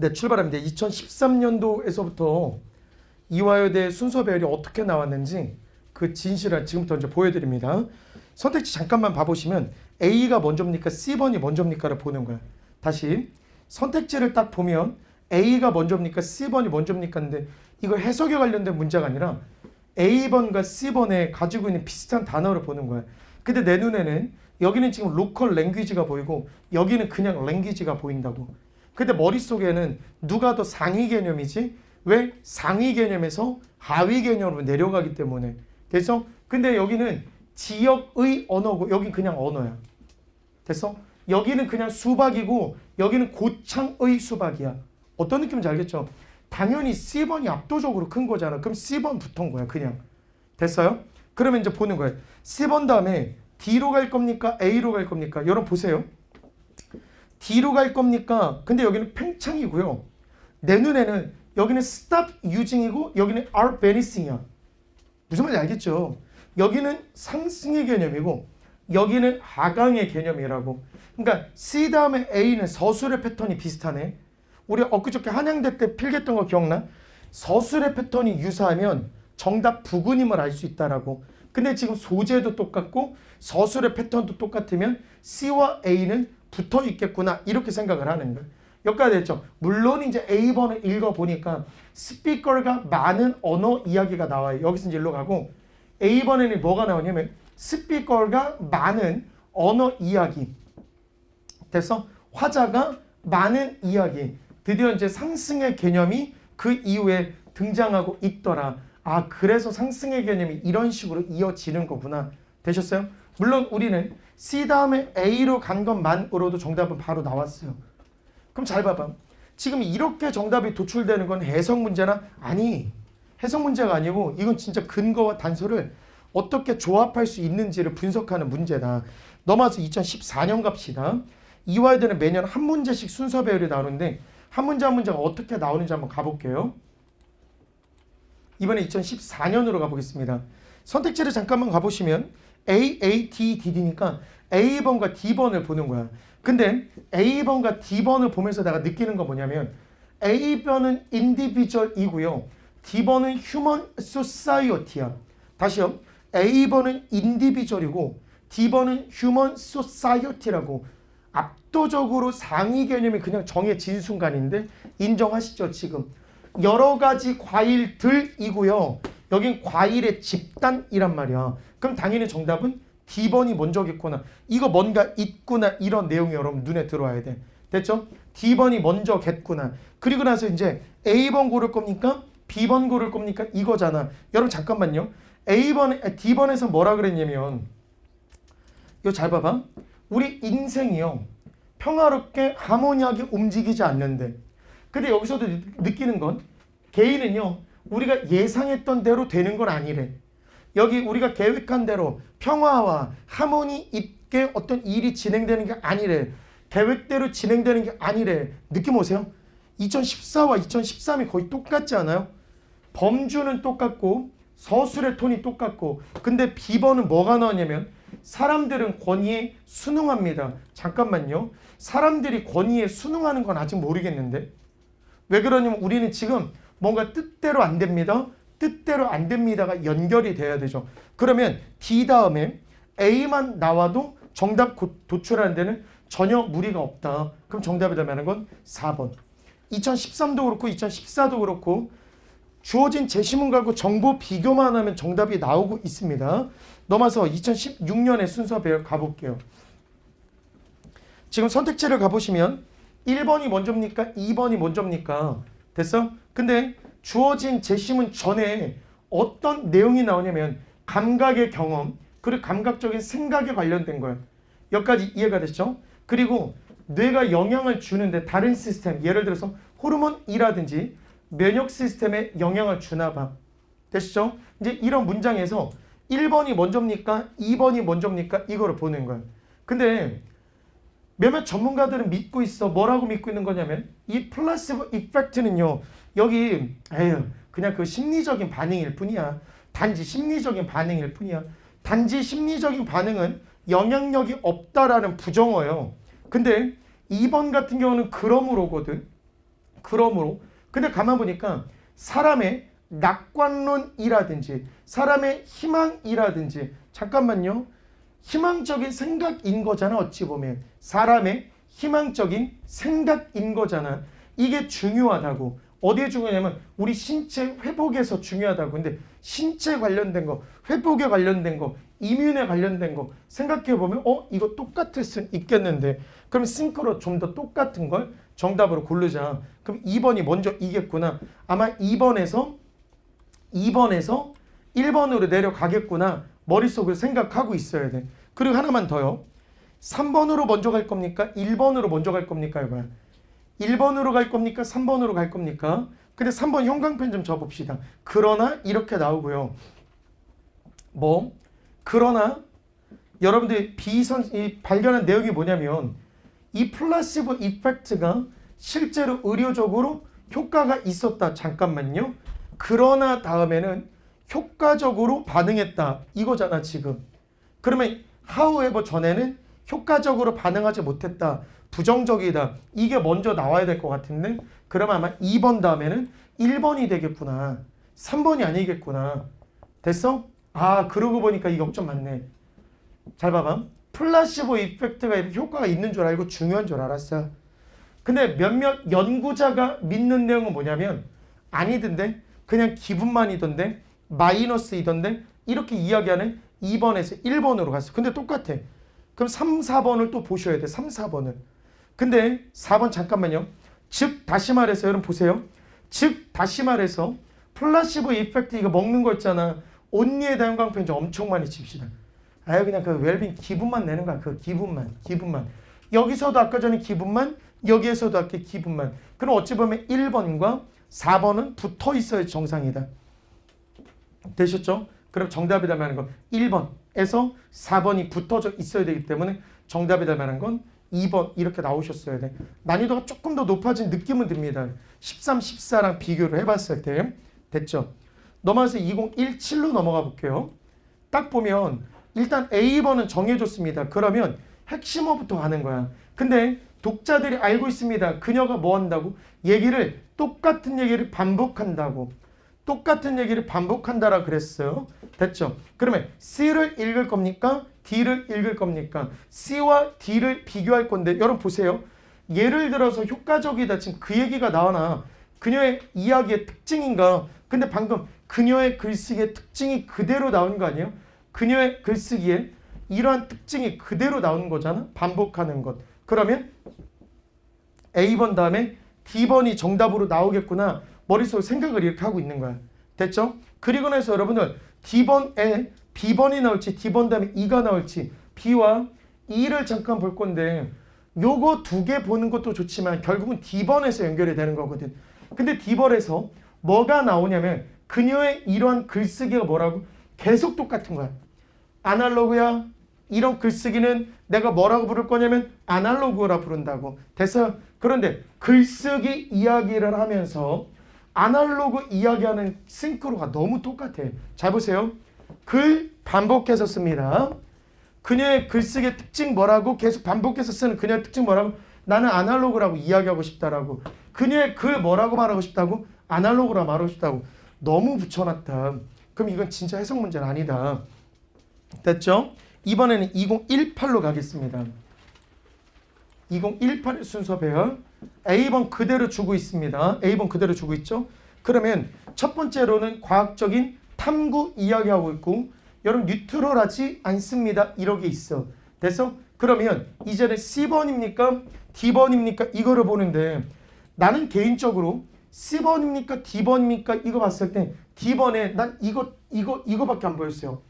네, 출발합니다. 2013년도에서부터 이화여대 순서 배열이 어떻게 나왔는지 그 진실을 지금부터 이제 보여드립니다. 선택지 잠깐만 봐보시면 A가 먼저입니까? C번이 먼저입니까를 보는 거야. 다시 선택지를 딱 보면 A가 먼저입니까? C번이 먼저입니까? 근데 이거 해석에 관련된 문제가 아니라 A번과 C번에 가지고 있는 비슷한 단어를 보는 거야. 근데 내 눈에는 여기는 지금 로컬 랭귀지가 보이고 여기는 그냥 랭귀지가 보인다고. 근데 머릿속에는 누가 더 상위 개념이지? 왜 상위 개념에서 하위 개념으로 내려가기 때문에. 됐어? 근데 여기는 지역의 언어고 여긴 그냥 언어야. 됐어? 여기는 그냥 수박이고 여기는 고창의 수박이야. 어떤 느낌인지 알겠죠? 당연히 C번이 압도적으로 큰 거잖아. 그럼 C번 붙은 거야, 그냥. 됐어요? 그러면 이제 보는 거예요. C번 다음에 D로 갈 겁니까? A로 갈 겁니까? 여러분 보세요. D로 갈 겁니까? 근데 여기는 팽창이고요. 내 눈에는 여기는 stop using이고 여기는 are vanishing이야. 무슨 말인지 알겠죠? 여기는 상승의 개념이고 여기는 하강의 개념이라고. 그러니까 C 다음에 A는 서술의 패턴이 비슷하네. 우리 엊그저께 한양대 때 필기했던 거 기억나? 서술의 패턴이 유사하면 정답 부근임을 알 수 있다라고. 근데 지금 소재도 똑같고 서술의 패턴도 똑같으면 C와 A는 붙어 있겠구나 이렇게 생각을 하는 거예요. 여기까지 됐죠. 물론 이제 A번을 읽어보니까 스피커가 많은 언어 이야기가 나와요. 여기서 이제 일로 가고 A번에는 뭐가 나오냐면 스피커가 많은 언어 이야기. 됐어? 화자가 많은 이야기. 드디어 이제 상승의 개념이 그 이후에 등장하고 있더라. 아, 그래서 상승의 개념이 이런 식으로 이어지는 거구나. 되셨어요? 물론 우리는 C 다음에 A로 간 것만으로도 정답은 바로 나왔어요. 그럼 잘 봐봐. 지금 이렇게 정답이 도출되는 건 해석 문제나 아니 해석 문제가 아니고 이건 진짜 근거와 단서를 어떻게 조합할 수 있는지를 분석하는 문제다. 넘어와서 2014년 갑시다. 이화여대는 매년 한 문제씩 순서 배열이 나오는데 한 문제 한 문제가 어떻게 나오는지 한번 가볼게요. 이번에 2014년으로 가보겠습니다. 선택지를 잠깐만 가보시면 A, A, D, D, D니까 A번과 D번을 보는 거야. 근데 A번과 D번을 보면서 내가 느끼는 건 뭐냐면 A번은 individual이고요. D번은 human society야. 다시요. A번은 individual이고 D번은 human society라고 압도적으로 상위 개념이 그냥 정해진 순간인데 인정하시죠 지금 여러 가지 과일들이고요 여긴 과일의 집단이란 말이야 그럼 당연히 정답은 D번이 먼저겠구나 이거 뭔가 있구나 이런 내용이 여러분 눈에 들어와야 돼 됐죠? D번이 먼저겠구나 그리고 나서 이제 A번 고를 겁니까? B번 고를 겁니까? 이거잖아 여러분 잠깐만요 A번, D번에서 뭐라 그랬냐면 이거 잘 봐봐. 우리 인생이요. 평화롭게 하모니하게 움직이지 않는데. 근데 여기서도 느- 느끼는 건 개인은요. 우리가 예상했던 대로 되는 건 아니래. 여기 우리가 계획한 대로 평화와 하모니 있게 어떤 일이 진행되는 게 아니래. 계획대로 진행되는 게 아니래. 느낌 오세요? 2014와 2013이 거의 똑같지 않아요? 범주는 똑같고 서술의 톤이 똑같고 근데 B번은 뭐가 나왔냐면 사람들은 권위에 순응합니다. 잠깐만요. 사람들이 권위에 순응하는 건 아직 모르겠는데 왜 그러냐면 우리는 지금 뭔가 뜻대로 안 됩니다. 뜻대로 안 됩니다가 연결이 돼야 되죠. 그러면 D 다음에 A만 나와도 정답 고- 도출하는 데는 전혀 무리가 없다. 그럼 정답이 되면 건 4번. 2013도 그렇고 2014도 그렇고 주어진 제시문과고 정보 비교만 하면 정답이 나오고 있습니다. 넘어서 2016년의 순서 배열 가볼게요. 지금 선택지를 가보시면 1번이 먼저입니까? 2번이 먼저입니까? 됐어? 근데 주어진 제시문 전에 어떤 내용이 나오냐면 감각의 경험 그리고 감각적인 생각에 관련된 거예요. 여기까지 이해가 됐죠? 그리고 뇌가 영향을 주는데 다른 시스템 예를 들어서 호르몬이라든지 면역 시스템에 영향을 주나 봐. 되시죠? 이제 이런 문장에서 1번이 먼저입니까? 2번이 먼저입니까? 이거를 보는 거예요. 근데 몇몇 전문가들은 믿고 있어. 뭐라고 믿고 있는 거냐면 이 플라시보 이펙트는요. 여기 에휴 그냥 그 심리적인 반응일 뿐이야. 단지 심리적인 반응일 뿐이야. 단지 심리적인 반응은 영향력이 없다라는 부정어예요. 근데 2번 같은 경우는 그러므로거든. 그러므로 근데 가만 보니까 사람의 낙관론이라든지 사람의 희망이라든지 잠깐만요. 희망적인 생각인 거잖아 어찌 보면 사람의 희망적인 생각인 거잖아. 이게 중요하다고. 어디에 중요하냐면 우리 신체 회복에서 중요하다고. 근데 신체 관련된 거, 회복에 관련된 거, 이뮨에 관련된 거 생각해 보면 어 이거 똑같을 수 있겠는데 그럼 싱크로 좀 더 똑같은 걸 정답으로 고르자. 그럼 2번이 먼저 이겠구나. 아마 2번에서 2번에서 1번으로 내려가겠구나. 머릿속을 생각하고 있어야 돼. 그리고 하나만 더요. 3번으로 먼저 갈 겁니까? 1번으로 먼저 갈 겁니까? 이거야. 1번으로 갈 겁니까? 3번으로 갈 겁니까? 근데 3번 형광펜 좀 줘봅시다. 그러나 이렇게 나오고요. 뭐? 그러나 여러분들이 비선 이 발견한 내용이 뭐냐면 이 플라시보 이펙트가 실제로 의료적으로 효과가 있었다. 잠깐만요. 그러나 다음에는 효과적으로 반응했다. 이거잖아 지금. 그러면 however 전에는 효과적으로 반응하지 못했다. 부정적이다. 이게 먼저 나와야 될 것 같은데 그러면 아마 2번 다음에는 1번이 되겠구나. 3번이 아니겠구나. 됐어? 아 그러고 보니까 이 걱정 많네. 잘 봐봐. 플라시보 이펙트가 효과가 있는 줄 알고 중요한 줄 알았어. 근데 몇몇 연구자가 믿는 내용은 뭐냐면 아니던데 그냥 기분만이던데 마이너스이던데 이렇게 이야기하는 2번에서 1번으로 갔어. 근데 똑같아. 그럼 3, 4번을 또 보셔야 돼. 3, 4번을. 근데 4번 잠깐만요. 즉 다시 말해서 여러분 보세요. 즉 다시 말해서 플라시보 이펙트 이거 먹는 거 있잖아. 온리에다 형광펜 엄청 많이 칩시다. 아유 그냥 그 웰빙 기분만 내는 거야. 그 기분만 기분만. 여기서도 아까 전에 기분만 여기에서도 아까 기분만. 그럼 어찌 보면 1번과 4번은 붙어 있어야 정상이다. 되셨죠? 그럼 정답이다 말하는 건 1번 에서 4번이 붙어져 있어야 되기 때문에 정답이다 말하는 건 2번 이렇게 나오셨어야 돼. 난이도가 조금 더 높아진 느낌은 듭니다. 13, 14랑 비교를 해봤을 때 됐죠? 넘어가서 2017로 넘어가 볼게요. 딱 보면 일단 A번은 정해줬습니다. 그러면 핵심어부터 하는 거야. 근데 독자들이 알고 있습니다. 그녀가 뭐 한다고? 얘기를 똑같은 얘기를 반복한다고. 똑같은 얘기를 반복한다라 그랬어요. 됐죠? 그러면 C를 읽을 겁니까? D를 읽을 겁니까? C와 D를 비교할 건데 여러분 보세요. 예를 들어서 효과적이다. 지금 그 얘기가 나오나 그녀의 이야기의 특징인가? 근데 방금 그녀의 글쓰기의 특징이 그대로 나온 거 아니에요? 그녀의 글쓰기에 이러한 특징이 그대로 나온 거잖아. 반복하는 것. 그러면 A번 다음에 D번이 정답으로 나오겠구나. 머릿속에 생각을 이렇게 하고 있는 거야. 됐죠? 그리고 나서 여러분들 D번에 B번이 나올지 D번 다음에 E가 나올지 B와 E를 잠깐 볼 건데 요거 두 개 보는 것도 좋지만 결국은 D번에서 연결이 되는 거거든. 근데 D번에서 뭐가 나오냐면 그녀의 이러한 글쓰기가 뭐라고? 계속 똑같은 거야. 아날로그야. 이런 글쓰기는 내가 뭐라고 부를 거냐면 아날로그라 부른다고. 됐어요? 그런데 글쓰기 이야기를 하면서 아날로그 이야기하는 싱크로가 너무 똑같아. 잘 보세요. 글 반복해서 씁니다. 그녀의 글쓰기의 특징 뭐라고 계속 반복해서 쓰는 그녀의 특징 뭐라고 나는 아날로그라고 이야기하고 싶다라고 그녀의 글 뭐라고 말하고 싶다고 아날로그라 말하고 싶다고 너무 붙여놨다. 그럼 이건 진짜 해석 문제는 아니다. 됐죠? 이번에는 2018로 가겠습니다. 2018 순서 배열 A번 그대로 주고 있습니다. A번 그대로 주고 있죠. 그러면 첫 번째로는 과학적인 탐구 이야기하고 있고 여러분 뉴트럴하지 않습니다. 이렇게 있어. 됐어? 그러면 이제는 C번입니까? D번입니까? 이거를 보는데 나는 개인적으로 C번입니까? D번입니까? 이거 봤을 때 D번에 난 이거 이거 이거밖에 안 보였어요.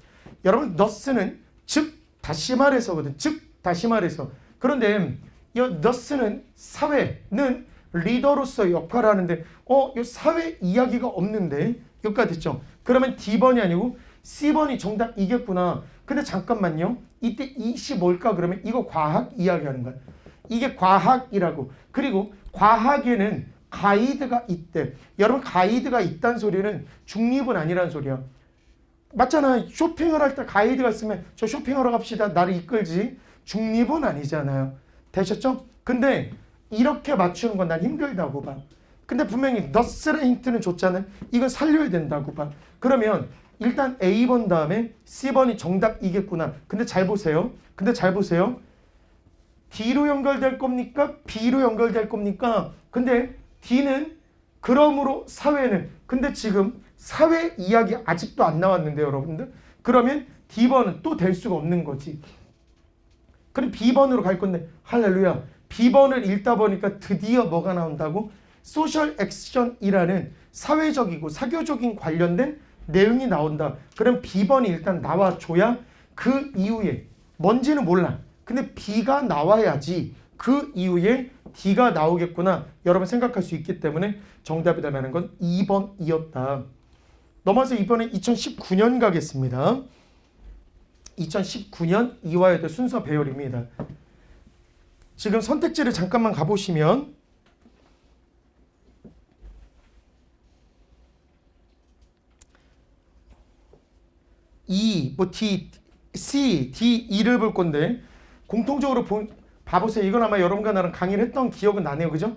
여러분 너스는 즉 다시 말해서거든. 즉 다시 말해서 그런데 이 너스는 사회는 리더로서 역할을 하는데 어, 이 사회 이야기가 없는데 여기까지 됐죠. 그러면 D번이 아니고 C번이 정답 이겠구나. 근데 잠깐만요. 이때 이시 뭘까 그러면 이거 과학 이야기하는 거야. 이게 과학이라고. 그리고 과학에는 가이드가 있대. 여러분 가이드가 있다는 소리는 중립은 아니라는 소리야. 맞잖아. 쇼핑을 할 때 가이드가 있으면 저 쇼핑하러 갑시다. 나를 이끌지. 중립은 아니잖아요. 되셨죠? 근데 이렇게 맞추는 건 난 힘들다고 봐. 근데 분명히 너스의 힌트는 줬잖아요. 이건 살려야 된다고 봐. 그러면 일단 A번 다음에 C번이 정답이겠구나. 근데 잘 보세요. 근데 잘 보세요. D로 연결될 겁니까? B로 연결될 겁니까? 근데 D는 그러므로 사회는 근데 지금 사회 이야기 아직도 안 나왔는데 여러분들 그러면 D번은 또 될 수가 없는 거지. 그럼 B번으로 갈 건데 할렐루야. B번을 읽다 보니까 드디어 뭐가 나온다고? 소셜 액션이라는 사회적이고 사교적인 관련된 내용이 나온다. 그럼 B번이 일단 나와줘야 그 이후에 뭔지는 몰라. 근데 B가 나와야지 그 이후에 D가 나오겠구나. 여러분 생각할 수 있기 때문에 정답이 되는 건 2번이었다. 넘어서 이번에 2019년 가겠습니다. 2019년 이화여대 순서 배열입니다. 지금 선택지를 잠깐만 가보시면 E, 뭐 D, C, D, E를 볼 건데 공통적으로 본, 봐보세요. 이건 아마 여러분과 나랑 강의를 했던 기억은 나네요. 그죠?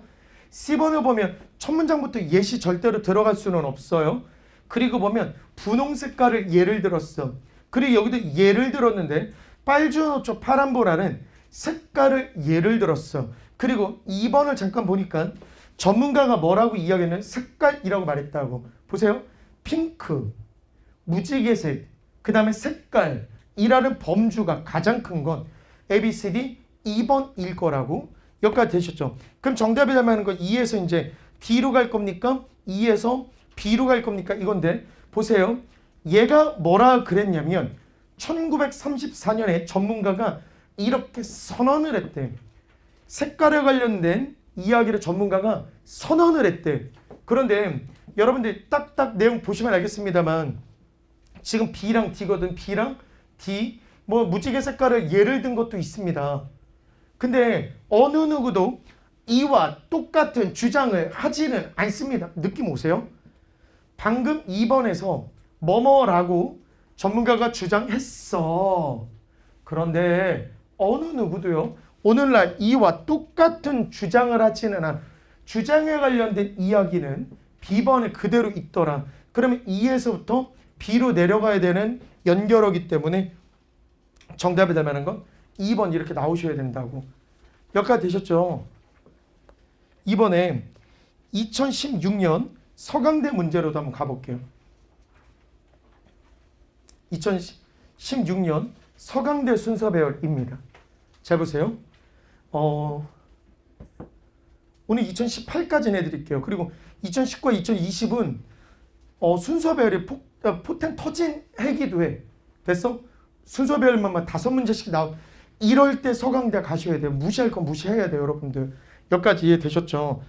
C번을 보면 첫 문장부터 예시 절대로 들어갈 수는 없어요. 그리고 보면 분홍 색깔을 예를 들었어. 그리고 여기도 예를 들었는데 빨주노초 파란보라는 색깔을 예를 들었어. 그리고 2번을 잠깐 보니까 전문가가 뭐라고 이야기했냐면 색깔이라고 말했다고. 보세요. 핑크, 무지개색, 그 다음에 색깔이라는 범주가 가장 큰 건 A, B, C, D 2번일 거라고 여기까지 되셨죠? 그럼 정답이 되면 건 2에서 이제 D로 갈 겁니까? 2에서 B로 갈 겁니까? 이건데 보세요. 얘가 뭐라 그랬냐면 1934년에 전문가가 이렇게 선언을 했대. 색깔에 관련된 이야기를 전문가가 선언을 했대. 그런데 여러분들 딱딱 내용 보시면 알겠습니다만 지금 B랑 D거든. B랑 D 뭐 무지개 색깔을 예를 든 것도 있습니다. 근데 어느 누구도 이와 똑같은 주장을 하지는 않습니다. 느낌 오세요? 방금 2번에서 뭐뭐라고 전문가가 주장했어. 그런데 어느 누구도요. 오늘날 이와 똑같은 주장을 하지는 않아. 주장에 관련된 이야기는 B번에 그대로 있더라. 그러면 2에서부터 B로 내려가야 되는 연결어기 때문에 정답이 되는 건 2번 이렇게 나오셔야 된다고. 여기까지 되셨죠? 이번에 2016년 서강대 문제로도 한번 가볼게요. 2016년 서강대 순서 배열입니다. 잘 보세요. 어, 오늘 2018까지 내드릴게요. 그리고 2019와 2020은 어, 순서 배열이 폭, 어, 포텐 터진 해기도 해. 됐어? 순서 배열만 다섯 문제씩 나오. 이럴 때 서강대 가셔야 돼요. 무시할 건 무시해야 돼요, 여러분들. 여기까지 이해되셨죠?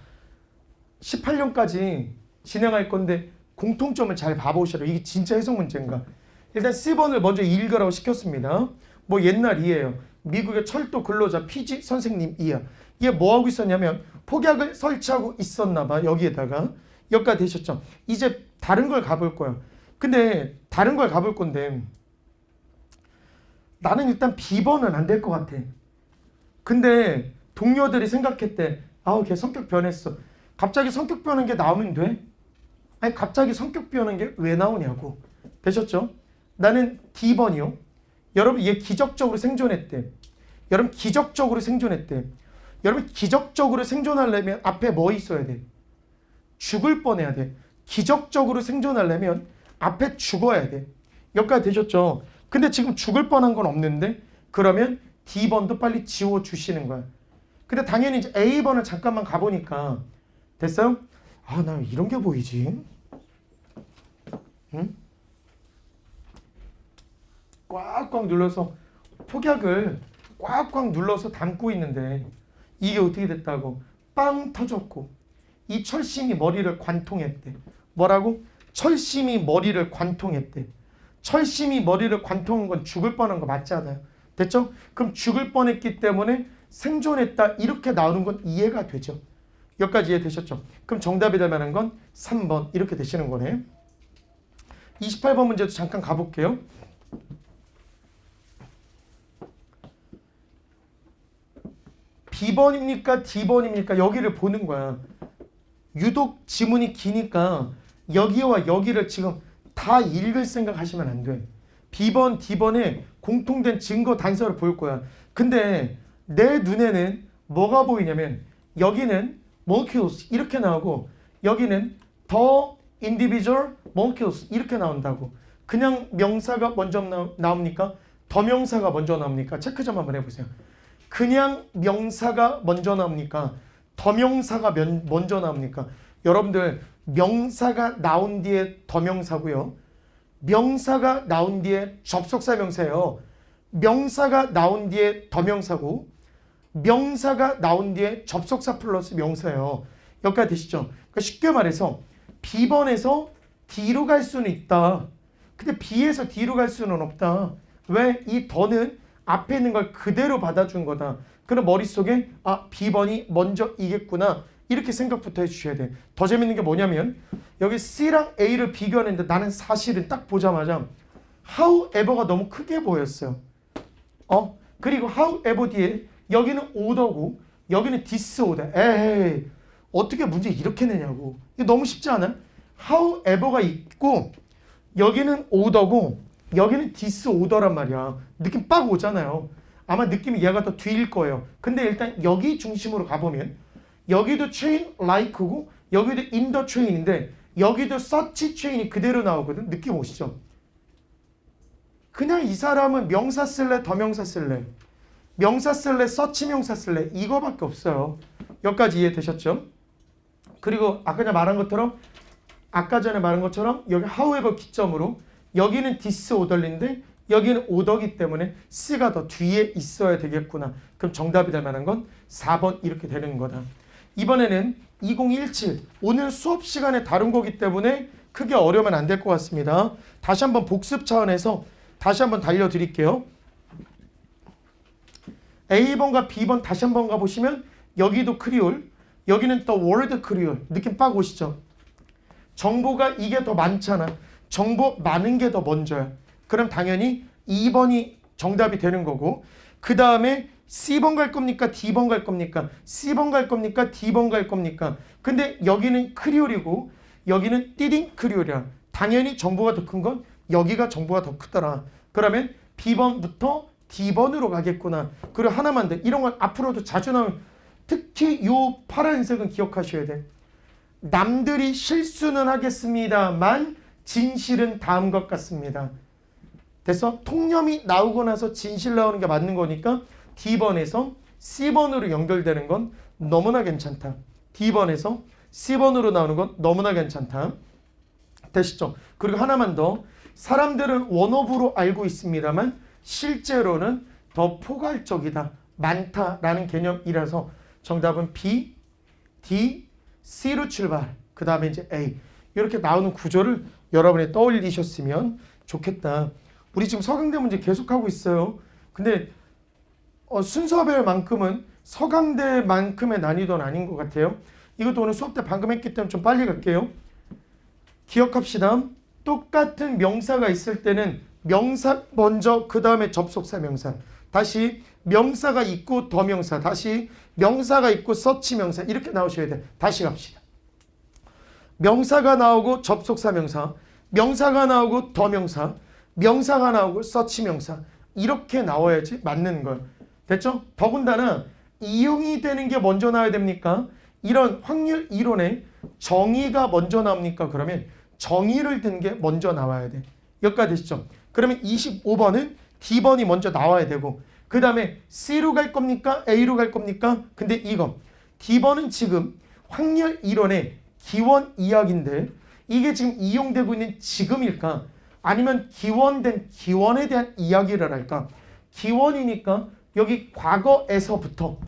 18년까지 진행할 건데 공통점을 잘 봐보시라. 이게 진짜 해석 문제인가? 일단 C번을 먼저 읽으라고 시켰습니다. 뭐 옛날이에요. 미국의 철도 근로자 피지 선생님이야. 얘뭐 하고 있었냐면 폭약을 설치하고 있었나 봐. 여기에다가 여기까지 되셨죠. 이제 다른 걸 가볼 거야. 근데 다른 걸 가볼 건데 나는 일단 B번은 안 될 것 같아. 근데 동료들이 생각했대. 아우 걔 성격 변했어. 갑자기 성격 변한 게 나오면 돼? 아니 갑자기 성격 변한 게 왜 나오냐고. 되셨죠? 나는 D번이요. 여러분 얘 기적적으로 생존했대. 여러분 기적적으로 생존했대. 여러분 기적적으로 생존하려면 앞에 뭐 있어야 돼? 죽을 뻔해야 돼. 기적적으로 생존하려면 앞에 죽어야 돼. 여기까지 되셨죠? 근데 지금 죽을 뻔한 건 없는데 그러면 D번도 빨리 지워 주시는 거야. 근데 당연히 이제 A번을 잠깐만 가보니까 됐어요? 아, 나 이런 게 보이지? 응? 꽉꽉 눌러서 폭약을 꽉꽉 눌러서 담고 있는데 이게 어떻게 됐다고? 빵 터졌고 이 철심이 머리를 관통했대. 뭐라고? 철심이 머리를 관통했대. 철심이 머리를 관통한 건 죽을 뻔한 거 맞잖아요. 됐죠? 그럼 죽을 뻔했기 때문에 생존했다 이렇게 나오는 건 이해가 되죠. 여기까지 이해되셨죠? 그럼 정답이 될 만한 건 3번 이렇게 되시는 거네. 28번 문제도 잠깐 가볼게요. B번입니까? D번입니까? 여기를 보는 거야. 유독 지문이 기니까 여기와 여기를 지금 다 읽을 생각 하시면 안 돼. B번, D번에 공통된 증거 단서를 보일 거야. 근데 내 눈에는 뭐가 보이냐면 여기는 molecules 이렇게 나오고 여기는 the individual molecules 이렇게 나온다고. 그냥 명사가 먼저 나, 나옵니까? 더 명사가 먼저 나옵니까? 체크 좀 한번 해보세요. 그냥 명사가 먼저 나옵니까? 더 명사가 면- 먼저 나옵니까? 여러분들 명사가 나온 뒤에 더 명사고요. 명사가 나온 뒤에 접속사 명사예요. 명사가 나온 뒤에 더 명사고 명사가 나온 뒤에 접속사 플러스 명사예요. 여기까지 되시죠? 그러니까 쉽게 말해서 B번에서 D로 갈 수는 있다. 근데 B에서 D로 갈 수는 없다. 왜? 이 더는 앞에 있는 걸 그대로 받아준 거다. 그럼 머릿속에 아 B번이 먼저 이겠구나. 이렇게 생각부터 해주셔야 돼. 더 재밌는 게 뭐냐면 여기 C랑 A를 비교하는데 나는 사실은 딱 보자마자 however가 너무 크게 보였어요. 어? 그리고 however 뒤에 여기는 order고 여기는 disorder. 에이 어떻게 문제 이렇게 내냐고. 이거 너무 쉽지 않아? however가 있고 여기는 order고 여기는 disorder란 말이야. 느낌 빡 오잖아요. 아마 느낌이 얘가 더 뒤일 거예요. 근데 일단 여기 중심으로 가보면 여기도 chain like고 여기도 the chain인데 여기도 such chain이 그대로 나오거든. 느낌 오시죠? 그냥 이 사람은 명사 쓸래 더 명사 쓸래 명사 쓸래 서치 명사 쓸래 이거밖에 없어요. 여기까지 이해되셨죠? 그리고 아까 말한 것처럼 아까 전에 말한 것처럼 여기 however 기점으로 여기는 disorder인데 여기는 오더기 때문에 C가 더 뒤에 있어야 되겠구나. 그럼 정답이 될 만한 건 4번 이렇게 되는 거다. 이번에는 2017 오늘 수업 시간에 다룬 거기 때문에 크게 어려우면 안 될 것 같습니다. 다시 한번 복습 차원에서 다시 한번 달려드릴게요. A번과 B번 다시 한번 가보시면 여기도 크리올, 여기는 또 월드 크리올. 느낌 빡 오시죠? 정보가 이게 더 많잖아. 정보 많은 게 더 먼저야. 그럼 당연히 2번이 정답이 되는 거고 그 다음에 C번 갈 겁니까? D번 갈 겁니까? C번 갈 겁니까? D번 갈 겁니까? 근데 여기는 크리올이고 여기는 띠딩 크리올이야. 당연히 정보가 더 큰 건 여기가 정보가 더 크더라. 그러면 B번부터 D번으로 가겠구나. 그리고 하나만 더. 이런 건 앞으로도 자주 나오는 특히 요 파란색은 기억하셔야 돼. 남들이 실수는 하겠습니다만 진실은 다음 것 같습니다. 됐어? 통념이 나오고 나서 진실 나오는 게 맞는 거니까 D번에서 C번으로 연결되는 건 너무나 괜찮다. D번에서 C번으로 나오는 건 너무나 괜찮다. 되시죠? 그리고 하나만 더. 사람들은 원업으로 알고 있습니다만 실제로는 더 포괄적이다. 많다라는 개념이라서 정답은 B, D, C로 출발. 그 다음에 이제 A. 이렇게 나오는 구조를 여러분이 떠올리셨으면 좋겠다. 우리 지금 서강대 문제 계속하고 있어요. 근데 어, 순서별만큼은 서강대만큼의 난이도는 아닌 것 같아요. 이것도 오늘 수업 때 방금 했기 때문에 좀 빨리 갈게요. 기억합시다. 똑같은 명사가 있을 때는 명사 먼저 그 다음에 접속사 명사. 다시 명사가 있고 더 명사. 다시 명사가 있고 서치 명사. 이렇게 나오셔야 돼. 다시 갑시다. 명사가 나오고 접속사 명사. 명사가 나오고 더 명사. 명사가 나오고 서치 명사. 이렇게 나와야지 맞는 거예요. 됐죠? 더군다나 이용이 되는 게 먼저 나와야 됩니까? 이런 확률 이론에 정의가 먼저 나옵니까? 그러면 정의를 든 게 먼저 나와야 돼. 여기까지 되시죠? 그러면 25번은 D번이 먼저 나와야 되고 그 다음에 C로 갈 겁니까? A로 갈 겁니까? 근데 이거 D번은 지금 확률 이론의 기원 이야기인데 이게 지금 이용되고 있는 지금일까? 아니면 기원된 기원에 대한 이야기를 할까? 기원이니까 여기 과거에서부터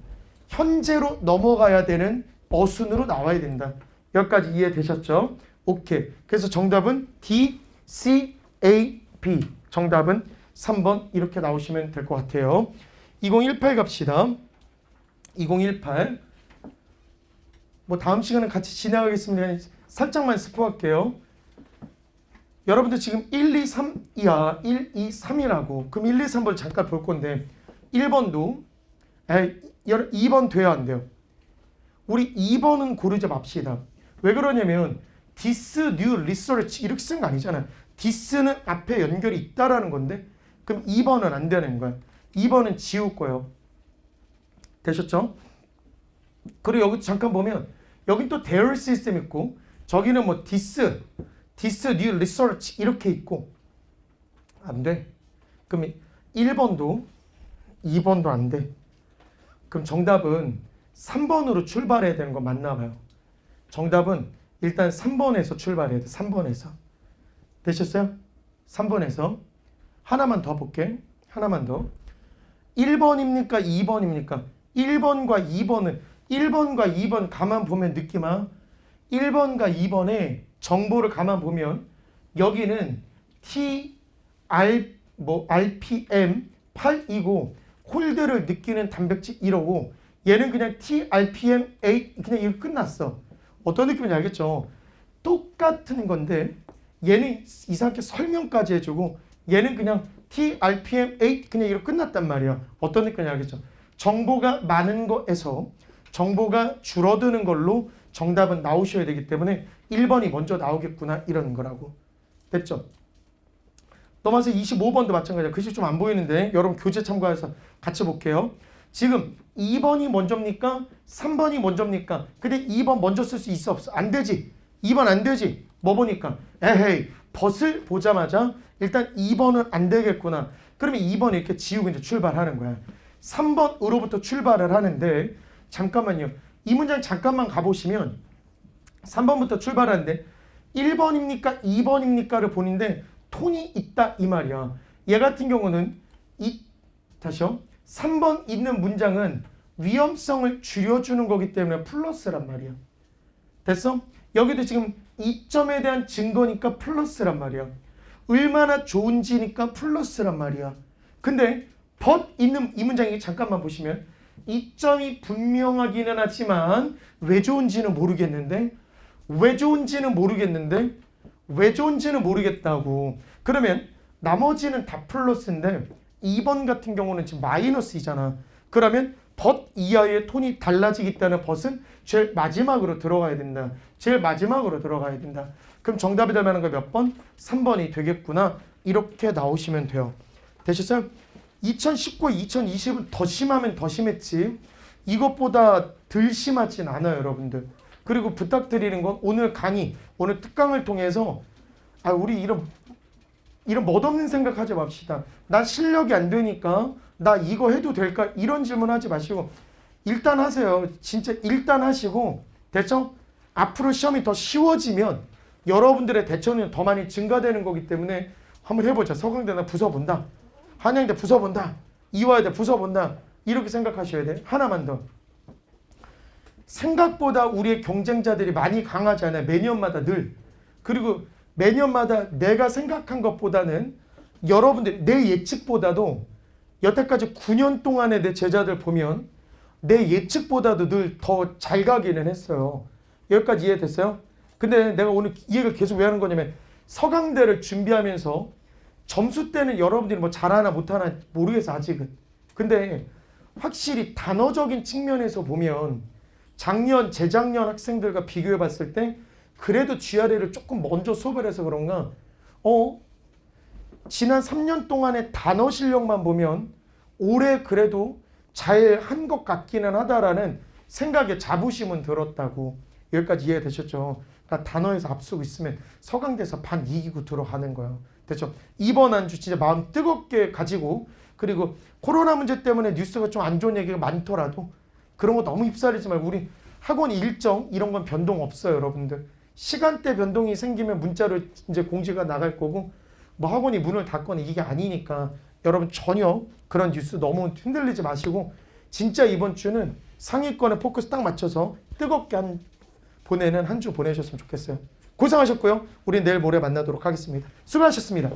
현재로 넘어가야 되는 어순으로 나와야 된다. 여기까지 이해되셨죠? 오케이. 그래서 정답은 D, C, A, B. 정답은 3번 이렇게 나오시면 될 것 같아요. 2018 갑시다. 2018. 뭐 다음 시간에 같이 진행하겠습니다. 살짝만 스포할게요. 여러분들 지금 1, 2, 3이야. 1, 2, 3이라고. 그럼 1, 2, 3번 잠깐 볼 건데 1번도 에 2번 돼야 안 돼요. 우리 2번은 고르지 맙시다. 왜 그러냐면 this new 이렇게 쓴거 아니잖아. this는 앞에 연결이 있다라는 건데 그럼 2번은 안 되는 거야. 2번은 지울 거예요. 되셨죠? 그리고 여기 잠깐 보면 여긴 또 there 시스템 있고 저기는 뭐 this, this new research 이렇게 있고 안 돼. 그럼 1번도 2번도 안 돼. 그럼 정답은 3번으로 출발해야 되는 거 맞나 봐요. 정답은 일단 3번에서 출발해야 돼. 3번에서. 되셨어요? 3번에서 하나만 더 볼게. 하나만 더. 1번입니까? 2번입니까? 1번과 2번은 1번과 2번 가만 보면 느낌아 1번과 2번에 정보를 가만 보면 여기는 T R 뭐 RPM 8이고 홀드를 느끼는 단백질 1호고 얘는 그냥 TRPM 8 그냥 이거 끝났어. 어떤 느낌인지 알겠죠? 똑같은 건데 얘는 이상하게 설명까지 해주고 얘는 그냥 TRPM 8 그냥 이거 끝났단 말이야. 어떤 느낌인지 알겠죠? 정보가 많은 거에서 정보가 줄어드는 걸로 정답은 나오셔야 되기 때문에 1번이 먼저 나오겠구나 이런 거라고. 됐죠? 넘어서 25번도 마찬가지야. 글씨 좀 안 보이는데 여러분 교재 참고해서 같이 볼게요. 지금 2번이 먼저입니까? 3번이 먼저입니까? 근데 2번 먼저 쓸 수 있어 없어? 안 되지. 2번 안 되지. 뭐 보니까 에헤이 벗을 보자마자 일단 2번은 안 되겠구나. 그러면 2번 이렇게 지우고 이제 출발하는 거야. 3번으로부터 출발을 하는데 잠깐만요. 이 문장 잠깐만 가보시면 3번부터 출발하는데 1번입니까? 2번입니까?를 보는데 톤이 있다 이 말이야. 얘 같은 경우는 이 다시요. 3번 있는 문장은 위험성을 줄여주는 거기 때문에 플러스란 말이야. 됐어? 여기도 지금 이점에 대한 증거니까 플러스란 말이야. 얼마나 좋은지니까 플러스란 말이야. 근데 but 있는 이 문장이 잠깐만 보시면 이점이 분명하기는 하지만 왜 좋은지는 모르겠는데 왜 좋은지는 모르겠는데 왜 좋은지는 모르겠다고. 그러면 나머지는 다 플러스인데 2번 같은 경우는 지금 마이너스이잖아. 그러면 but 이하의 톤이 때문에 벗은 제일 마지막으로 들어가야 된다. 제일 마지막으로 들어가야 된다. 그럼 정답이 될 만한 거 몇 번? 3번이 되겠구나. 이렇게 나오시면 돼요. 되셨어요? 2019, 2020은 더 심하면 더 심했지. 이것보다 덜 심하진 않아요, 여러분들. 그리고 부탁드리는 건 오늘 강의, 오늘 특강을 통해서 아 우리 이런 이런 멋없는 생각하지 맙시다. 나 실력이 안 되니까 나 이거 해도 될까 이런 질문 하지 마시고 일단 하세요. 진짜 일단 하시고 됐죠? 앞으로 시험이 더 쉬워지면 여러분들의 대처는 더 많이 증가되는 거기 때문에 한번 해보자. 서강대나 부숴본다. 한양대 부숴본다. 이화여대 부숴본다. 이렇게 생각하셔야 돼. 하나만 더. 생각보다 우리의 경쟁자들이 많이 강하지 않아요. 매년마다 늘. 그리고 매년마다 내가 생각한 것보다는 여러분들 내 예측보다도 여태까지 9년 동안의 내 제자들 보면 내 예측보다도 늘 더 잘 가기는 했어요. 여기까지 이해됐어요? 근데 내가 오늘 이 얘기를 계속 왜 하는 거냐면 서강대를 준비하면서 점수 때는 여러분들이 뭐 잘하나 못하나 모르겠어 아직은. 근데 확실히 단어적인 측면에서 보면 작년, 재작년 학생들과 비교해 봤을 때 그래도 GRE를 조금 먼저 수업을 해서 그런가 어 지난 3년 동안의 단어 실력만 보면 올해 그래도 잘 한 것 같기는 하다라는 생각에 자부심은 들었다고 여기까지 이해되셨죠? 그러니까 단어에서 앞서고 있으면 서강대에서 반 이기고 들어가는 거예요. 됐죠? 이번 한 주 진짜 마음 뜨겁게 가지고 그리고 코로나 문제 때문에 뉴스가 좀 안 좋은 얘기가 많더라도 그런 거 너무 휩싸리지 말고 우리 학원 일정 이런 건 변동 없어요, 여러분들. 시간대 변동이 생기면 문자로 이제 공지가 나갈 거고 뭐 학원이 문을 닫거나 이게 아니니까 여러분 전혀 그런 뉴스 너무 흔들리지 마시고 진짜 이번 주는 상위권에 포커스 딱 맞춰서 뜨겁게 한 보내는 한 주 보내셨으면 좋겠어요. 고생하셨고요. 우리 내일 모레 만나도록 하겠습니다. 수고하셨습니다.